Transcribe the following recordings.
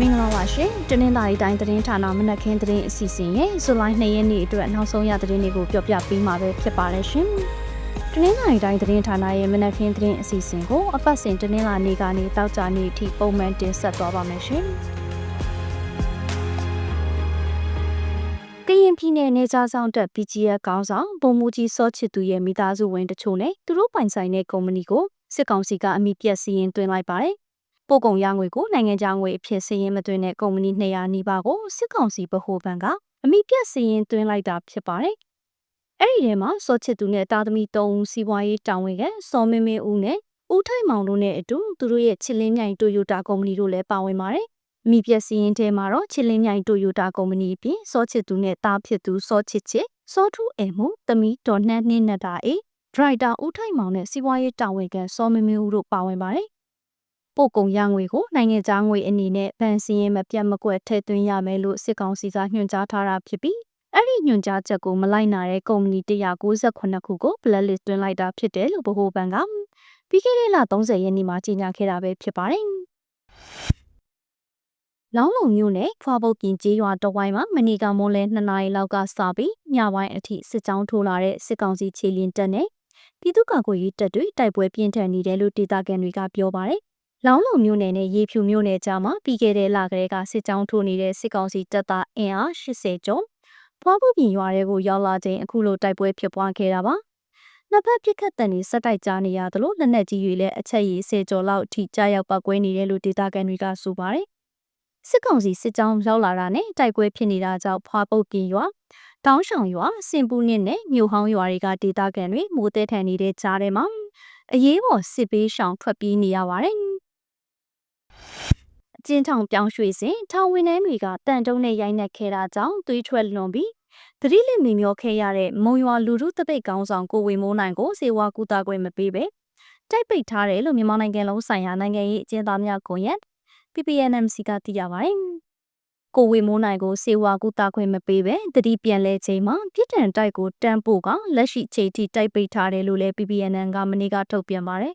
မင်္ဂလာပါရှင်တနင်္လာရီတိုင်းသတင်းဌာနမနက်ခင်းသတင်းအစီအစဉ်ရဲ့ဇူလိုင်2ရက်နေ့အတွက်နောက်ဆုံးရသတင်းတွေကိုပြောပြပေးမှာပဲဖြစ်ပါတယ်ရှင်တနင်္လာရီတိုင်းသတင်းဌာနရဲ့မနက်ခင်းသတင်းအစီအစဉ်ကိုအပတ်စဉ်တနင်္လာနေ့ကနေတောက်ကြနေ့အထိပုံမှန်တင်ဆက်သွားပါမယ်ရှင်ကရင်ပြည်နယ်နေကြားဆောင်တက် PGF ကောင်းဆောင်ဗိုလ်မှူးကြီးစောချစ်သူရဲ့မိသားစုဝင်တချို့နဲ့သူတို့ပိုင်ဆိုင်တဲ့ကုမ္ပဏီကိုစစ်ကောင်စီကအမိပြက်စီရင်သွင်းလိုက်ပါတယ် ပို့ကုန်ရငွေကိုနိုင်ငံခြားငွေအဖြစ်စည်ရင်မသွင်းတဲ့ကုမ္ပဏီ200နီးပါးကိုစစ်ကောင်စီဗဟိုဘဏ်ကအမိပြတ်စည်ရင်သွင်းလိုက်တာဖြစ်ပါတယ်။အဲ့ဒီထဲမှာစောချစ်သူနဲ့တာသမီ3ဦးစီးပွားရေးတာဝန်ခံစောမင်းမင်းဦးနဲ့ဦးထိုက်မောင်တို့နဲ့အတူသူတို့ရဲ့ချစ်လင်းမြိုင်တိုယိုတာကုမ္ပဏီတို့လည်းပါဝင်ပါတယ်။မိပြက်စည်ရင်ထဲမှာတော့ချစ်လင်းမြိုင်တိုယိုတာကုမ္ပဏီအပြင်စောချစ်သူနဲ့တာဖြစ်သူစောချစ်ချစ်စောထူးအိမ်မှုတမီဒေါ်နှန်းနှင်းနတာအေဒရိုက်တာဦးထိုက်မောင်နဲ့စီးပွားရေးတာဝန်ခံစောမင်းမင်းဦးတို့ပါဝင်ပါတယ် ပို့ကုန်ရငွေကိုနိုင်ငံခြားငွေအနေနဲ့ဗန်စီရင်မပြတ်မကွက်ထည့်သွင်းရမယ်လို့စစ်ကောင်စီကညွှန်ကြားထားတာဖြစ်ပြီးအဲ့ဒီညွှန်ကြားချက်ကိုမလိုက်နာတဲ့ကုမ္ပဏီ198ခုကို blacklist သွင်းလိုက်တာဖြစ်တယ်လို့ဗဟိုဘဏ်ကပြီးခဲ့တဲ့လ30ရက်နေ့မှာကြေညာခဲ့တာပဲဖြစ်ပါတယ်။လောင်းလုံမျိုးနဲ့ဖွာပုတ်ပြင်ကျေးရွာတဝိုင်းမှာမနီကမွန်လဲ2နာရီလောက်ကစပြီးညပိုင်းအထိစစ်ကြောင်းထိုးလာတဲ့စစ်ကောင်စီခြေလင်းတပ်နဲ့ပြည်သူ့ကာကွယ်ရေးတပ်တွေတိုက်ပွဲပြင်းထန်နေတယ်လို့ဒေသခံတွေကပြောပါတယ် လောင်းလုံမြို့နယ်နဲ့ရေဖြူမြို့နယ်ကြားမှာပြီးခဲ့တဲ့လကလေးကစစ်ကြောင်းထိုးနေတဲ့စစ်ကောင်စီတပ်သားအင်အား80ကျော်ဖွားဖို့ပြင်ရွာတွေကိုရောက်လာချိန်အခုလိုတိုက်ပွဲဖြစ်ပွားခဲ့တာပါနှစ်ဖက်ပြစ်ခတ်တန်တွေစက်တိုက်ကြားနေရသလိုလက်နက်ကြီးတွေလည်းအချက်ရည်ဆယ်ကျော်လောက်အထိကြားရောက်ပောက်ကွဲနေတယ်လို့ဒေသခံတွေကဆိုပါတယ်စစ်ကောင်စီစစ်ကြောင်းရောက်လာတာနဲ့တိုက်ပွဲဖြစ်နေတာကြောင့်ဖွားပုတ်ပြင်ရွာတောင်းဆောင်ရွာစင်ပူနစ်နဲ့မြို့ဟောင်းရွာတွေကဒေသခံတွေမိုးတဲထန်နေတဲ့ကြားထဲမှာအရေးပေါ်စစ်ပေးရှောင်ထွက်ပြေးနေရပါတယ်အ ကျဉ်းထောင်ပြောင်းရွှေ့စဉ်ထောင်ဝင်နှန်းတွေကတန်တုံးနဲ့ရိုက်နှက်ခဲ့တာကြောင့်သွေးထွက်လွန်ပြီးသတိလစ်မိမျောခဲ့ရတဲ့မုံရွာလူထုတပိတ်ကောင်းဆောင်ကိုဝေမိုးနိုင်ကိုစေဝါကူတာခွင့်မပေးပဲတိုက်ပိတ်ထားတယ်လို့မြန်မာနိုင်ငံလုံးဆိုင်ရာနိုင်ငံရေးအကျဉ်းသားများကွန်ရက် PPNMC ကသိရပါတယ်။ကိုဝေမိုးနိုင်ကိုစေဝါကူတာခွင့်မပေးပဲတတိပြန်လဲချိန်မှာပြစ်ဒဏ်တိုက်ကိုတန်းပို့ကလက်ရှိချိန်ထိတိုက်ပိတ်ထားတယ်လို့လည်း PPNN ကမနေ့ကထုတ်ပြန်ပါတယ်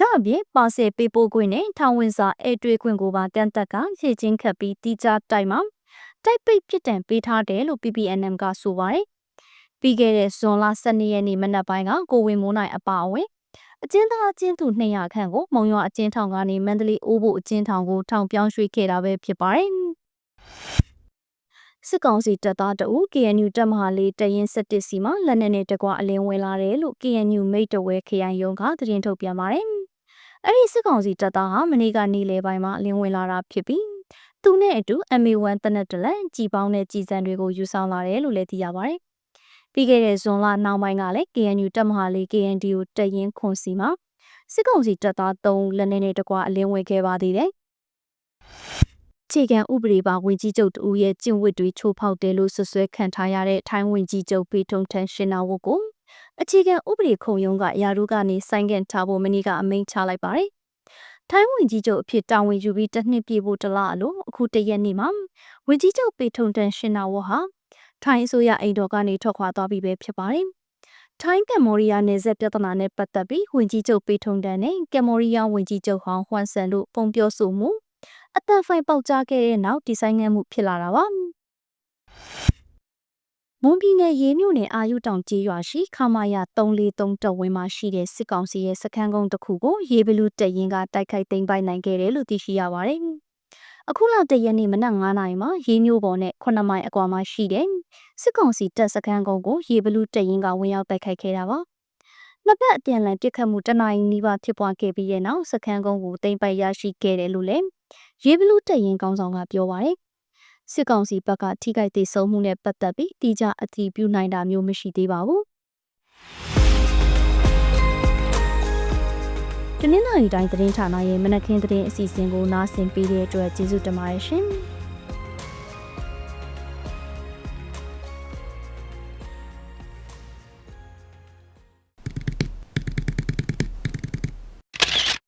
ဒါအပြင်ပါဆယ်ပေးပို့ခွင့်နဲ့ထောင်ဝင်စာအဲတွေ့ခွင့်ကိုပါတန်တက်ကဖြည့်ချင်းခတ်ပြီးတီးကြတိုက်မှာတိုက်ပိတ်ပြစ်ဒဏ်ပေးထားတယ်လို့ PPNM ကဆိုပါတယ်။ပြီးခဲ့တဲ့ဇွန်လ12ရက်နေ့မနက်ပိုင်းကကိုဝင်းမိုးနိုင်အပါအဝင်အကျဉ်းသားအကျဉ်းသူ200ခန့်ကိုမုံရွာအကျဉ်းထောင်ကနေမန္တလေးအိုးဖို့အကျဉ်းထောင်ကိုထောင်ပြောင်းရွှေ့ခဲ့တာပဲဖြစ်ပါတယ်။စစ်ကောင်စီတပ်သားတအူ KNU တပ်မဟာလေးတရင်17စီမှာလက်နက်နဲ့တကွအလင်းဝင်လာတယ်လို့ KNU မိတ်တဝဲခရိုင်ရုံးကသတင်းထုတ်ပြန်ပါတယ်။ အဲ့ဒီစစ်ကောင်စီတပ်သားဟာမနေ့ကနေလေပိုင်းမှာအလင်းဝင်လာတာဖြစ်ပြီးသူနဲ့အတူ MA1 တနက်တလန်ကြည်ပေါင်းတဲ့ကြည်စံတွေကိုယူဆောင်လာတယ်လို့လည်းသိရပါတယ်။ပြီးခဲ့တဲ့ဇွန်လနောက်ပိုင်းကလည်း KNU တပ်မဟာလေး KNDO တရင်ခွန်စီမှာစစ်ကောင်စီတပ်သား3လက်နက်နဲ့တကွအလင်းဝင်ခဲ့ပါသေးတယ်။ခြေကံဥပဒေပါဝင်ကြီးချုပ်တူရဲ့ကျင့်ဝတ်တွေချိုးဖောက်တယ်လို့ဆွဆွဲခံထားရတဲ့ထိုင်းဝင်ကြီးချုပ်ပေထုံထန်ရှင်နာဝတ်ကို အခြေခံဥပဒေခုံရုံးကရာထူးကနေဆိုင်းငံ့ထားဖို့မနေ့ကအမိန့်ချလိုက်ပါတယ်။ထိုင်းဝင်ကြီးချုပ်အဖြစ်တာဝန်ယူပြီးတစ်နှစ်ပြည့်ဖို့တလားအလို့အခုတရက်နေ့မှာဝင်ကြီးချုပ်ပေထုံတန်ရှင်နာဝဟာထိုင်းအစိုးရအိမ်တော်ကနေထွက်ခွာသွားပြီပဲဖြစ်ပါတယ်။ထိုင်းကမ်မောရီးယားနယ်စပ်ပြဿနာနဲ့ပတ်သက်ပြီးဝင်ကြီးချုပ်ပေထုံတန်နဲ့ကမ်မောရီးယားဝင်ကြီးချုပ်ဟောင်းဟွမ်ဆန်တို့ပုံပြောဆိုမှုအတန်ဖိုင်ပေါက်ကြားခဲ့တဲ့နောက်ဒီဇိုင်းငန်းမှုဖြစ်လာတာပါ။ မွန်ပြည်နယ်ရေးမြို့နယ်အာယုတောင်ကျေးရွာရှိခမာယာ343တဝင်းမှာရှိတဲ့စစ်ကောင်စီရဲ့စခန်းကုန်းတစ်ခုကိုရေဘလူးတပ်ရင်းကတိုက်ခိုက်သိမ်းပိုက်နိုင်ခဲ့တယ်လို့သိရှိရပါတယ်။အခုလောက်တရက်နေ့မနက်9:00နာရီမှာရေးမြို့ပေါ်နဲ့9မိုင်အကွာမှာရှိတဲ့စစ်ကောင်စီတပ်စခန်းကုန်းကိုရေဘလူးတပ်ရင်းကဝင်ရောက်တိုက်ခိုက်ခဲ့တာပါ။နှစ်ဖက်အပြန်အလှန်ပစ်ခတ်မှုတနင်္လာနေ့ပါဖြစ်ပွားခဲ့ပြီးတဲ့နောက်စခန်းကုန်းကိုသိမ်းပိုက်ရရှိခဲ့တယ်လို့လည်းရေဘလူးတပ်ရင်းကောင်းဆောင်ကပြောပါတယ်။ စစ်ကောင်စီဘက်ကထိခိုက်ဒေဆုံးမှုနဲ့ပတ်သက်ပြီးတိကျအတည်ပြုနိုင်တာမျိုးမရှိသေးပါဘူး။တနင်္လာရီတိုင်းသတင်းဌာနရဲ့မနက်ခင်းသတင်းအစီအစဉ်ကိုနားဆင်ပေးတဲ့အတွက်ကျေးဇူးတင်ပါတယ်ရှင်။